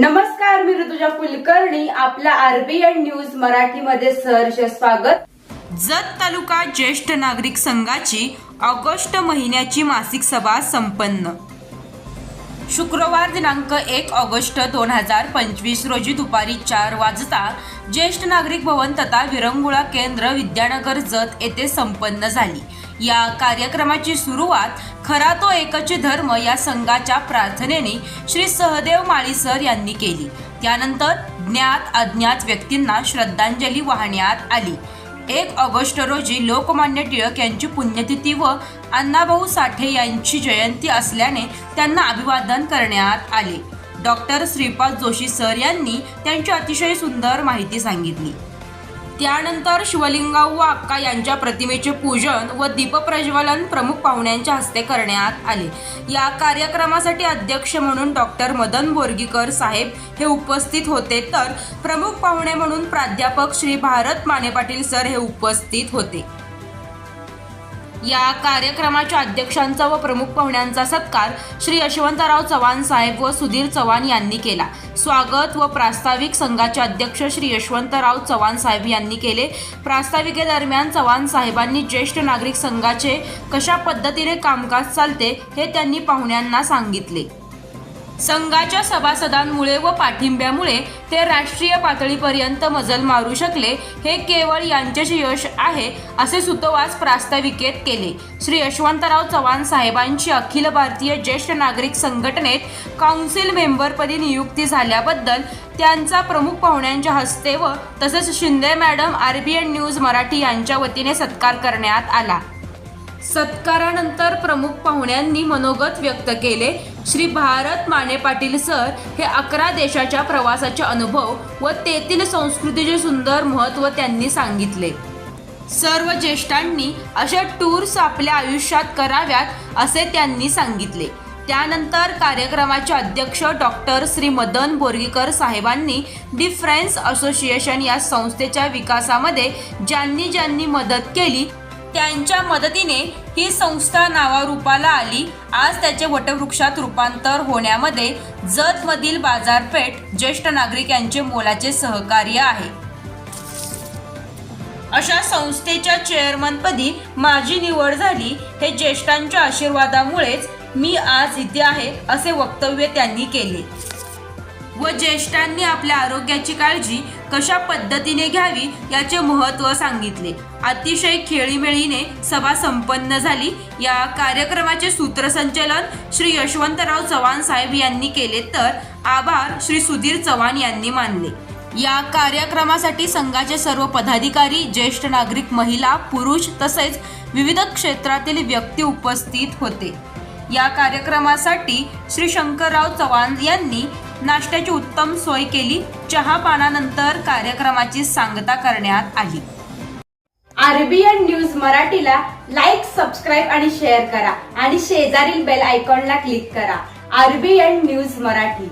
नमस्कार मी ऋतुजा कुलकर्णी. आपल्या RBN news मराठीमध्ये सहर्ष स्वागत. जत तालुका ज्येष्ठ नागरिक संघाची ऑगस्ट महिन्याची मासिक सभा संपन्न. शुक्रवार दिनांक एक ऑगस्ट दोन हजार पंचवीस रोजी दुपारी चार वाजता ज्येष्ठ नागरिक भवन तथा विरंगुळा केंद्र विद्यानगर जत येथे संपन्न झाली. या कार्यक्रमाची सुरुवात खरा तो एकच धर्म या संघाच्या प्रार्थनेने श्री सहदेव माळीसर यांनी केली. त्यानंतर ज्ञात अज्ञात व्यक्तींना श्रद्धांजली वाहण्यात आली. एक ऑगस्ट रोजी लोकमान्य टिळक यांची पुण्यतिथी व अण्णाभाऊ साठे यांची जयंती असल्याने त्यांना अभिवादन करण्यात आले. डॉक्टर श्रीपाद जोशी सर यांनी त्यांची अतिशय सुंदर माहिती सांगितली. त्यानंतर शिवलिंगाऊ व अक्का यांच्या प्रतिमेचे पूजन व दीपप्रज्वलन प्रमुख पाहुण्यांच्या हस्ते करण्यात आले. या कार्यक्रमासाठी अध्यक्ष म्हणून डॉक्टर मदन बोरगीकर साहेब हे उपस्थित होते तर प्रमुख पाहुणे म्हणून प्राध्यापक श्री भारत माने पाटील सर हे उपस्थित होते. या कार्यक्रमाच्या अध्यक्षांचा व प्रमुख पाहुण्यांचा सत्कार श्री यशवंतराव चव्हाण साहेब व सुधीर चव्हाण यांनी केला. स्वागत व प्रास्ताविक संघाचे अध्यक्ष श्री यशवंतराव चव्हाण साहेब यांनी केले. प्रास्ताविकेदरम्यान चव्हाण साहेबांनी ज्येष्ठ नागरिक संघाचे कशा पद्धतीने कामकाज चालते हे त्यांनी पाहुण्यांना सांगितले. संघाच्या सभासदांमुळे व पाठिंब्यामुळे ते राष्ट्रीय पातळीपर्यंत मजल मारू शकले हे केवळ यांचेच यश आहे असे सुतोवास प्रास्ताविकेत केले. श्री यशवंतराव चव्हाण साहेबांची अखिल भारतीय ज्येष्ठ नागरिक संघटनेत काउन्सिल मेंबरपदी नियुक्ती झाल्याबद्दल त्यांचा प्रमुख पाहुण्यांच्या हस्ते व तसेच Shinde madam RBN news Marathi यांच्या वतीने सत्कार करण्यात आला. सत्कारानंतर प्रमुख पाहुण्यांनी मनोगत व्यक्त केले. श्री भारत माने पाटील सर हे अकरा देशाच्या प्रवासाचे अनुभव व तेथील संस्कृतीचे सुंदर महत्त्व त्यांनी सांगितले. सर्व ज्येष्ठांनी अशा टूर्स आपल्या आयुष्यात कराव्यात असे त्यांनी सांगितले. त्यानंतर कार्यक्रमाचे अध्यक्ष डॉक्टर श्री मदन बोरगीकर साहेबांनी डिफरेन्स असोसिएशन या संस्थेच्या विकासामध्ये ज्यांनी ज्यांनी मदत केली त्यांच्या मदतीने ही संस्था नावारूपाला आली. आज त्याचे वटवृक्षात रूपांतर होण्यामध्ये जतमधील बाजारपेठ ज्येष्ठ नागरिक यांचे मोलाचे सहकार्य आहे. अशा संस्थेच्या चेअरमनपदी माझी निवड झाली. हे ज्येष्ठांच्या आशीर्वादामुळेच मी आज इथे आहे असे वक्तव्य त्यांनी केले. व ज्येष्ठांनी आपल्या आरोग्याची काळजी कशा पद्धतीने घ्यावी याचे महत्त्व सांगितले. अतिशय खेळीमेळीने सभा संपन्न झाली. या कार्यक्रमाचे सूत्रसंचलन श्री यशवंतराव चव्हाण साहेब यांनी केले तर आभार श्री सुधीर चव्हाण यांनी मानले. या कार्यक्रमासाठी संघाचे सर्व पदाधिकारी ज्येष्ठ नागरिक महिला पुरुष तसेच विविध क्षेत्रातील व्यक्ती उपस्थित होते. या कार्यक्रमासाठी श्री शंकरराव चव्हाण यांनी नाश्त्याची उत्तम सोय केली चहा पानानंतर कार्यक्रमाची सांगता करण्यात आली. आरबीएन न्यूज मराठीला लाईक सबस्क्राईब आणि शेअर करा. आणि शेजारील बेल आयकॉनला क्लिक करा. RBN news Marathi.